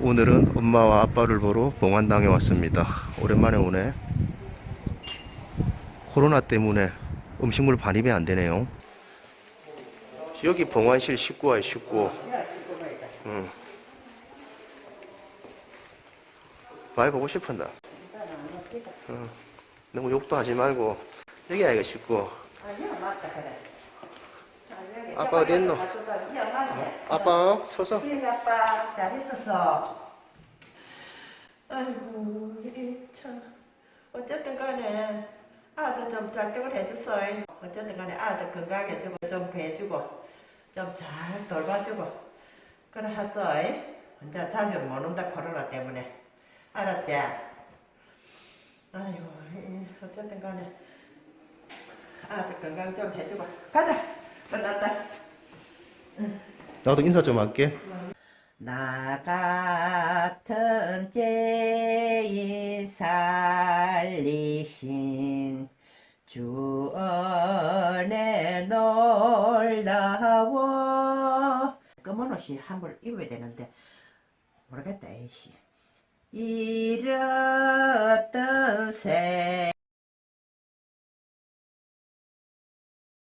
오늘은 엄마와 아빠를 보러 봉안당에 왔습니다. 오랜만에 오네. 코로나 때문에 음식물 반입이 안 되네요. 여기 봉안실 19와요, 19. 응. 많이 보고 싶은다. 응. 너무 욕도 하지 말고 여기 아이가 19. 아니야 맞다 그래. 아빠 어디 있노? 아빠 서서. 수인 아빠 잘 있었어. 아이고 이 참. 어쨌든 간에 아들 좀잘 해줬어. 어쨌든 간에 아들 건강해주고 좀 해주고 좀 잘 돌봐주고 그래 했어. 혼자 자주 못 온다 코로나 때문에 알았지? 아이고 이 어쨌든 간에 아들 건강 좀 해주고 가자. 끝났다. 나도 인사 좀 할게. 나 같은 죄인 살리신 주 은혜 놀라워 검은 옷이 한벌 입어야 되는데 모르겠다 에이씨 잃었던 새